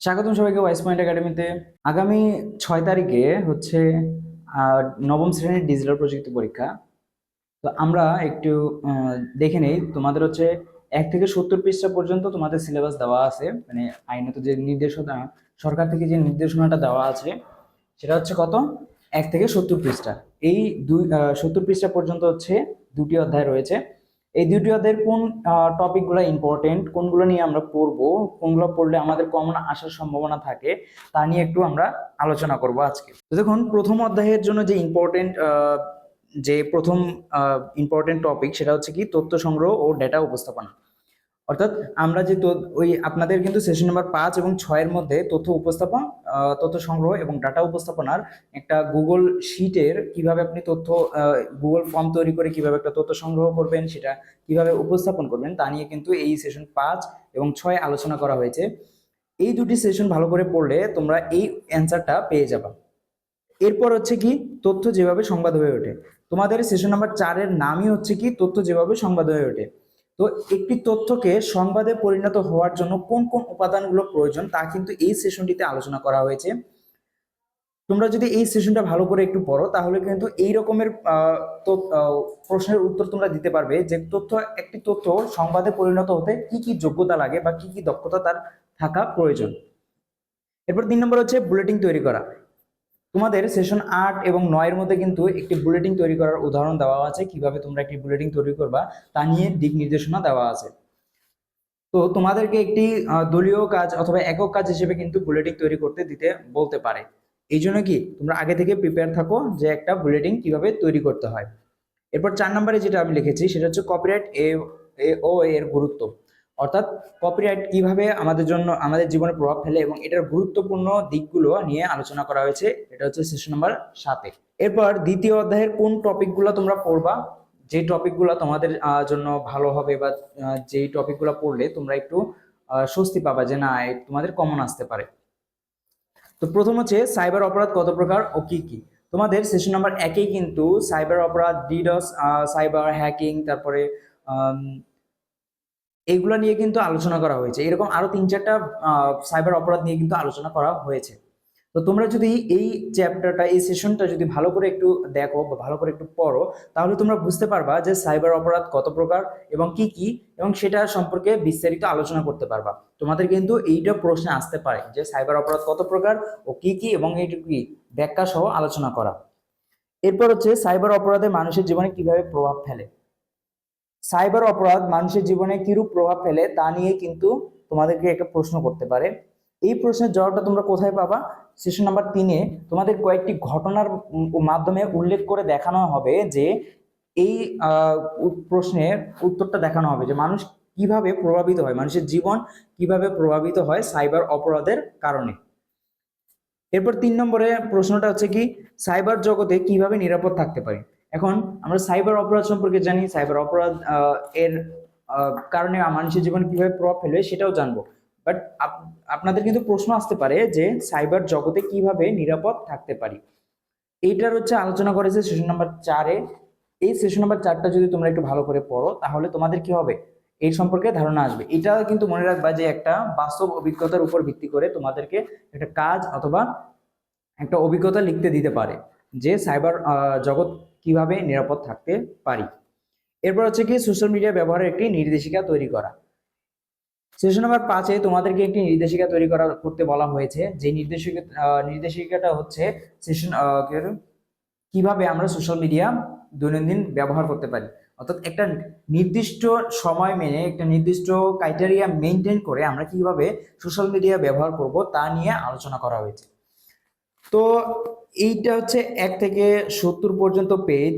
স্বাগতম সবাইকে wise point একাডেমিতে। আগামী ছয় তারিখে হচ্ছে নবম শ্রেণির ডিজিটাল প্রযুক্তি পরীক্ষা। তো আমরা একটু দেখে নেই, তোমাদের হচ্ছে এক থেকে সত্তর পৃষ্ঠা পর্যন্ত তোমাদের সিলেবাস দেওয়া আছে। মানে আইনত যে নির্দেশনা, সরকার থেকে যে নির্দেশনাটা দেওয়া আছে, সেটা হচ্ছে কত? এক থেকে সত্তর পৃষ্ঠা। এই দুই সত্তর পৃষ্ঠা পর্যন্ত হচ্ছে দুটি অধ্যায় রয়েছে। এই দুটি অধ্যায়ের কোন টপিকগুলো ইম্পর্টেন্ট কোনগুলো নিয়ে আমরা পড়ব, কোনগুলো পড়লে আমাদের কমন আসার সম্ভাবনা থাকে, তা নিয়ে একটু আমরা আলোচনা করব আজকে। তো দেখুন, প্রথম অধ্যায়ের জন্য যে ইম্পর্টেন্ট যে প্রথম ইম্পর্টেন্ট টপিক সেটা হচ্ছে কি তথ্য সংগ্রহ ও ডেটা উপস্থাপনা। অর্থাৎ আমরা যে ওই আপনাদের কিন্তু সেশন নাম্বার পাঁচ এবং ছয়ের মধ্যে তথ্য উপস্থাপন তথ্য সংগ্রহ এবং ডাটা উপস্থাপনার একটা গুগল শিটের কীভাবে আপনি তথ্য গুগল ফর্ম তৈরি করে কীভাবে একটা তথ্য সংগ্রহ করবেন, সেটা কীভাবে উপস্থাপন করবেন, তা নিয়ে কিন্তু এই সেশন পাঁচ এবং ছয় আলোচনা করা হয়েছে। এই দুটি সেশন ভালো করে পড়লে তোমরা এই অ্যান্সারটা পেয়ে যাবা। এরপর হচ্ছে কি, তথ্য যেভাবে সংবাদ হয়ে ওঠে। তোমাদের সেশন নাম্বার চারের নামই হচ্ছে কি, তথ্য যেভাবে সংবাদ হয়ে ওঠে। তো একটি তথ্যকে সংবাদে পরিণত হওয়ার জন্য কোন কোন উপাদানগুলো প্রয়োজন তা কিন্তু এই সেশনটিতে আলোচনা করা হয়েছে। তোমরা যদি এই সেশনটা ভালো করে একটু পড়ো, তাহলে কিন্তু এই রকমের প্রশ্নের উত্তর তোমরা দিতে পারবে যে তথ্য, একটি তথ্য সংবাদে পরিণত হতে কি কি যোগ্যতা লাগে বা কি কি দক্ষতা তার থাকা প্রয়োজন। এরপর তিন নম্বর হচ্ছে বুলেটিন তৈরি করা। তোমাদের সেশন আট এবং নয়ের মধ্যে কিন্তু একটি বুলেটিন তৈরি করার উদাহরণ দেওয়া আছে, কীভাবে তোমরা একটি বুলেটিন তৈরি করবা তা নিয়ে দিক নির্দেশনা দেওয়া আছে। তো তোমাদেরকে একটি দলীয় কাজ অথবা একক কাজ হিসেবে কিন্তু বুলেটিন তৈরি করতে দিতে বলতে পারে। এই জন্য কি, তোমরা আগে থেকে প্রিপেয়ার থাকো যে একটা বুলেটিন কীভাবে তৈরি করতে হয়। এরপর চার নম্বরে যেটা আমি লিখেছি, সেটা হচ্ছে কপিরাইট এ- ও এর গুরুত্ব। অর্থাৎ কপিরাইট কীভাবে আমাদের জন্য, আমাদের জীবনে প্রভাব ফেলে এবং এটার গুরুত্বপূর্ণ দিকগুলো নিয়ে আলোচনা করা হয়েছে। এটা হচ্ছে সেশন নাম্বার সাতে। এরপর দ্বিতীয় অধ্যায়ের কোন টপিকগুলো তোমরা পড়বা? যে টপিকগুলো তোমাদের জন্য ভালো হবে বা যেই টপিকগুলো পড়লে তোমরা একটু স্বস্তি পাবা যে না তোমাদের কমন আসতে পারে। তো প্রথম হচ্ছে সাইবার অপরাধ কত প্রকার ও কি কি? তোমাদের সেশন নাম্বার একেই কিন্তু সাইবার অপরাধ ডিডস সাইবার হ্যাকিং তারপরে এইগুলো নিয়ে কিন্তু আলোচনা করা হয়েছে। এরকম আরও তিন চারটা সাইবার অপরাধ নিয়ে কিন্তু আলোচনা করা হয়েছে। তো তোমরা যদি এই চ্যাপ্টারটা এই সেশনটা যদি ভালো করে একটু দেখো বা ভালো করে একটু পড়ো, তাহলে তোমরা বুঝতে পারবা যে সাইবার অপরাধ কত প্রকার এবং কি কি এবং সেটা সম্পর্কে বিস্তারিত আলোচনা করতে পারবা। তোমাদের কিন্তু এইটা প্রশ্নে আসতে পারে যে সাইবার অপরাধ কত প্রকার ও কি কি এবং এইটা কি ব্যাখ্যা সহ আলোচনা করা। এরপর হচ্ছে সাইবার অপরাধে মানুষের জীবনে কীভাবে প্রভাব ফেলে? সাইবার অপরাধ মানুষের জীবনে কিরূপ প্রভাব ফেলে তা নিয়ে কিন্তু তোমাদেরকে একটা প্রশ্ন করতে পারে। এই প্রশ্নের জবাবটা তোমরা কোথায় পাবা? সেশন নাম্বার তিনে তোমাদের কয়েকটি ঘটনার মাধ্যমে উল্লেখ করে দেখানো হবে যে এই প্রশ্নের উত্তরটা দেখানো হবে যে মানুষ কীভাবে প্রভাবিত হয়, মানুষের জীবন কীভাবে প্রভাবিত হয় সাইবার অপরাধের কারণে। এরপর তিন নম্বরে প্রশ্নটা হচ্ছে কি, সাইবার জগতে কীভাবে নিরাপদ থাকতে পারি? এখন আমরা সাইবার অপরাধ সম্পর্কে জানি সাইবার অপরাধ এর কারণে মানুষের জীবনে কীভাবে প্রভাব ফেলবে সেটাও জানব। বাট আপনাদের কিন্তু প্রশ্ন আসতে পারে যে সাইবার জগতে কীভাবে নিরাপদ থাকতে পারি? এইটার হচ্ছে আলোচনা করেছে সেশন নাম্বার চারে। এই সেশন নাম্বার চারটা যদি তোমরা একটু ভালো করে পড়ো, তাহলে তোমাদের কি হবে? এই সম্পর্কে ধারণা আসবে। এটা কিন্তু মনে রাখবা যে একটা বাস্তব অভিজ্ঞতার উপর ভিত্তি করে তোমাদেরকে একটা কাজ অথবা একটা অভিজ্ঞতা লিখতে দিতে পারে যে সাইবার জগৎ কীভাবে নিরাপদ থাকতে পারি? এরপর হচ্ছে কি সোশ্যাল মিডিয়া ব্যবহারের একটি নির্দেশিকা তৈরি করা। সেশন নাম্বার পাঁচে তোমাদেরকে একটি নির্দেশিকা তৈরি করা, করতে বলা হয়েছে। যে নির্দেশিকা নির্দেশিকাটা হচ্ছে সেশন কীভাবে আমরা সোশ্যাল মিডিয়া দৈনন্দিন ব্যবহার করতে পারি? অর্থাৎ একটা নির্দিষ্ট সময় মেনে, একটা নির্দিষ্ট ক্রাইটেরিয়া মেনটেন করে আমরা কীভাবে সোশ্যাল মিডিয়া ব্যবহার করব তা নিয়ে আলোচনা করা হয়েছে। তো এইটা হচ্ছে এক থেকে সত্তর পর্যন্ত পেজ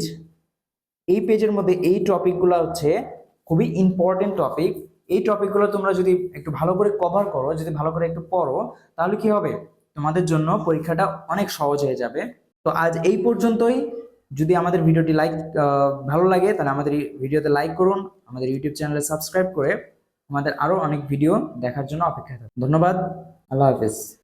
এই পেজের মধ্যে এই টপিকগুলো হচ্ছে খুবই ইম্পর্টেন্ট টপিক এই টপিকগুলো তোমরা যদি একটু ভালো করে কভার করো, যদি ভালো করে একটু পড়ো, তাহলে কি হবে? তোমাদের জন্য পরীক্ষাটা অনেক সহজ হয়ে যাবে। তো আজ এই পর্যন্তই। যদি আমাদের ভিডিওটি লাইক ভালো লাগে, তাহলে আমাদের ভিডিওতে লাইক করুন, আমাদের ইউটিউব চ্যানেলে সাবস্ক্রাইব করে আমাদের আরও অনেক ভিডিও দেখার জন্য অপেক্ষা থাকুন। ধন্যবাদ। আল্লাহ হাফেজ।